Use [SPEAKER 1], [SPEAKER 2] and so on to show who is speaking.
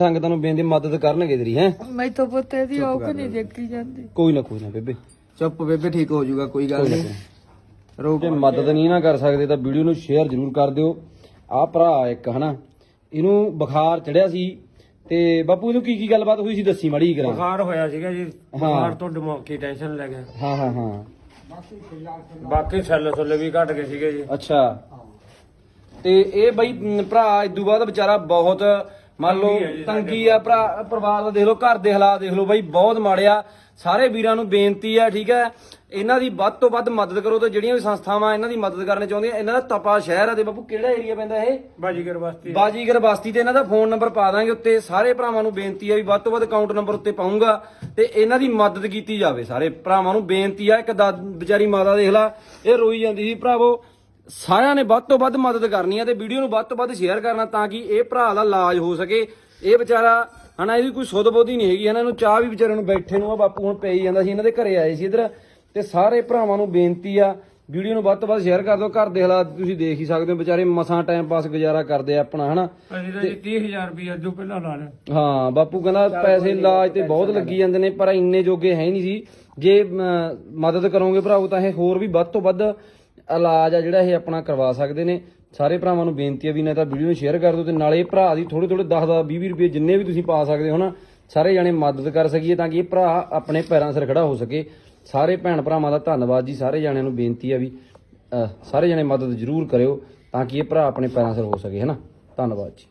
[SPEAKER 1] ਸੰਗਤਾਂ ਨੂੰ ਬੇਨਤੀ ਮਦਦ ਕਰਨਗੇ ਤੇਰੀ ਹੈ?
[SPEAKER 2] ਮੈਂ ਤਾਂ ਪੁੱਤ ਇਹਦੀ ਔਕ ਨਹੀਂ ਦੇਖੀ ਜਾਂਦੀ।
[SPEAKER 1] ਕੋਈ ਨਾ ਕੋਈ ਨਾ ਬੇਬੇ।
[SPEAKER 3] ਚੁੱਪ ਬੇਬੇ ਠੀਕ ਹੋ ਜਾਊਗਾ ਕੋਈ ਗੱਲ ਨਹੀਂ। ਰੋ
[SPEAKER 1] ਜੇ ਮਦਦ ਨਹੀਂ ਨਾ ਕਰ ਸਕਦੇ ਤਾਂ ਵੀਡੀਓ ਨੂੰ ਸ਼ੇਅਰ ਜ਼ਰੂਰ ਕਰ ਦਿਓ। ਆਹ ਭਰਾ ਇੱਕ ਹਨਾ? ਇਹਨੂੰ ਬੁਖਾਰ ਚੜਿਆ ਸੀ ਤੇ ਬਾਪੂ ਇਹਨੂੰ ਕੀ ਕੀ ਗੱਲਬਾਤ ਹੋਈ ਸੀ ਦੱਸੀ ਮਾੜੀ ਕਰਾਂ।
[SPEAKER 4] ਬੁਖਾਰ ਹੋਇਆ ਸੀਗਾ ਜੀ। ਬੁਖਾਰ ਤੋਂ ਦਿਮਾਗੀ ਟੈਨਸ਼ਨ ਲੈ ਗਿਆ
[SPEAKER 1] ਹਾਂ ਹਾਂ ਹਾਂ।
[SPEAKER 4] ਬਾਕੀ ਸੈੱਲ ਸੁੱਲੇ ਵੀ ਘਟ ਗਏ ਸੀਗੇ ਜੀ।
[SPEAKER 1] ਅੱਛਾ। ਤੇ ਇਹ ਬਈ ਭਰਾ ਇਦੋਂ ਬਾਅਦ ਵਿਚਾਰਾ ਬਹੁਤ ਮੰਨ ਲਓ ਤੰਗੀ ਆ ਭਰਾ ਪਰਿਵਾਰ ਦਾ ਦੇਖ ਲਓ ਘਰ ਦੇ ਹਾਲਾਤ ਦੇਖ ਲਓ ਬਈ ਬਹੁਤ ਮਾੜਿਆ ਸਾਰੇ ਵੀਰਾਂ ਨੂੰ ਬੇਨਤੀ ਆ ਠੀਕ ਹੈ ਇਹਨਾਂ ਦੀ ਵੱਧ ਤੋਂ ਵੱਧ ਮਦਦ ਕਰੋ ਤੇ ਜਿਹੜੀਆਂ ਵੀ ਸੰਸਥਾਵਾਂ ਇਹਨਾਂ ਦੀ ਮਦਦ ਕਰਨੇ ਚਾਹੁੰਦੀਆਂ ਇਹਨਾਂ ਦਾ ਤਪਾ ਸ਼ਹਿਰ ਆ ਤੇ ਬਾਪੂ ਕਿਹੜਾ ਏਰੀਆ ਪੈਂਦਾ ਇਹ?
[SPEAKER 4] ਬਾਜੀਗਰ ਬਸਤੀ
[SPEAKER 1] ਬਾਜੀਗਰ ਬਸਤੀ ਤੇ ਇਹਨਾਂ ਦਾ ਫੋਨ ਨੰਬਰ ਪਾ ਦਾਂਗੇ ਉੱਤੇ। ਸਾਰੇ ਭਰਾਵਾਂ ਨੂੰ ਬੇਨਤੀ ਆ ਵੀ ਵੱਧ ਤੋਂ ਵੱਧ ਅਕਾਊਂਟ ਨੰਬਰ ਉੱਤੇ ਪਾਉਂਗਾ ਤੇ ਇਹਨਾਂ ਦੀ ਮਦਦ ਕੀਤੀ ਜਾਵੇ ਸਾਰੇ। ਭਰਾਵਾਂ ਨੂੰ ਬੇਨਤੀ ਆ ਇੱਕ ਵਿਚਾਰੀ ਮਾਤਾ ਦੇਖ ਲਾ ਇਹ ਰੋਈ ਜਾਂਦੀ ਸੀ ਭਰਾਵੋ ਸਾਰਿਆਂ ਨੇ ਵੱਧ ਤੋਂ ਵੱਧ ਮਦਦ ਕਰਨੀ ਆ ਤੇ ਵੀਡੀਓ ਨੂੰ ਵੱਧ ਤੋਂ ਵੱਧ ਸ਼ੇਅਰ ਕਰਨਾ ਤਾਂ ਕਿ ਇਹ ਭਰਾ ਦਾ ਇਲਾਜ ਹੋ ਸਕੇ। ਇਹ ਵਿਚਾਰਾ ਹਨਾ ਇਹਦੀ ਕੋਈ ਸੁੱਧ ਬੋਧੀ ਨਹੀਂ ਹੈਗੀ ਇਹਨਾਂ ਨੂੰ ਚਾਹ ਵੀ ਵਿਚਾਰੇ ਨੂੰ ਬੈਠੇ ਨੂੰ ਆ ਬਾਪੂ ਹੁਣ ਪਈ ਜਾਂਦਾ ਸੀ ਇਹਨਾਂ ਦੇ ਘਰੇ ਆਏ ਸੀ ਇਧਰ। ਤੇ ਸਾਰੇ ਭਰਾਵਾਂ ਨੂੰ ਬੇਨਤੀ ਆ ਵੀਡੀਓ ਨੂੰ ਵੱਧ ਤੋਂ ਵੱਧ ਸ਼ੇਅਰ ਕਰ ਦਿਓ। ਘਰ ਦੇ ਹਾਲਾਤ ਤੁਸੀਂ ਦੇਖ ਹੀ ਸਕਦੇ ਹੋ ਵਿਚਾਰੇ ਮਸਾਂ ਟਾਈਮ ਪਾਸ ਗੁਜ਼ਾਰਾ ਕਰਦੇ ਆ ਆਪਣਾ ਹਨਾ।
[SPEAKER 4] ਅਸੀਂ ਤਾਂ ਜੀ 30000 ਰੁਪਏ ਅੱਜੋਂ ਪਹਿਲਾਂ ਲਾ ਲਿਆ।
[SPEAKER 1] ਹਾਂ ਬਾਪੂ ਕਹਿੰਦਾ ਪੈਸੇ ਇਲਾਜ ਤੇ ਬਹੁਤ ਲੱਗੀ ਜਾਂਦੇ ਨੇ ਪਰ ਇੰਨੇ ਜੋਗੇ ਹੈ ਨਹੀਂ ਸੀ। ਜੇ ਮਦਦ ਕਰੋਗੇ ਭਰਾਵੋ ਤਾਂ ਇਹ ਹੋਰ ਵੀ ਵੱਧ ਤੋਂ ਵੱਧ ਇਲਾਜ ਆ ਜਿਹੜਾ ਇਹ ਆਪਣਾ ਕਰਵਾ ਸਕਦੇ ਨੇ। ਸਾਰੇ ਭਰਾਵਾਂ ਨੂੰ ਬੇਨਤੀ ਆ ਵੀ ਨਾ ਤਾਂ ਵੀਡੀਓ ਨੂੰ ਸ਼ੇਅਰ ਕਰ ਦਿਓ ਤੇ ਨਾਲੇ ਭਰਾ ਦੀ ਥੋੜੇ ਥੋੜੇ 10 10 20 ਰੁਪਏ ਜਿੰਨੇ ਵੀ ਤੁਸੀਂ ਪਾ ਸਕਦੇ ਹੋ ਨਾ, ਸਾਰੇ ਜਾਣੇ ਮਦਦ ਕਰ ਸਕੀਏ ਤਾਂ ਕਿ ਇਹ ਭਰਾ ਆਪਣੇ ਪੈਰਾਂ ਸਿਰ ਖੜਾ ਹੋ ਸਕੇ। ਸਾਰੇ ਭੈਣ ਭਰਾਵਾਂ ਦਾ ਧੰਨਵਾਦ ਜੀ, ਸਾਰੇ ਜਾਣਿਆਂ ਨੂੰ ਬੇਨਤੀ ਆ ਵੀ ਸਾਰੇ ਜਾਣੇ ਮਦਦ ਜ਼ਰੂਰ ਕਰਿਓ ਤਾਂ ਕਿ ਇਹ ਭਰਾ ਆਪਣੇ ਪੈਰਾਂ ਸਿਰ ਹੋ ਸਕੇ, ਹੈ ਨਾ? ਧੰਨਵਾਦ ਜੀ।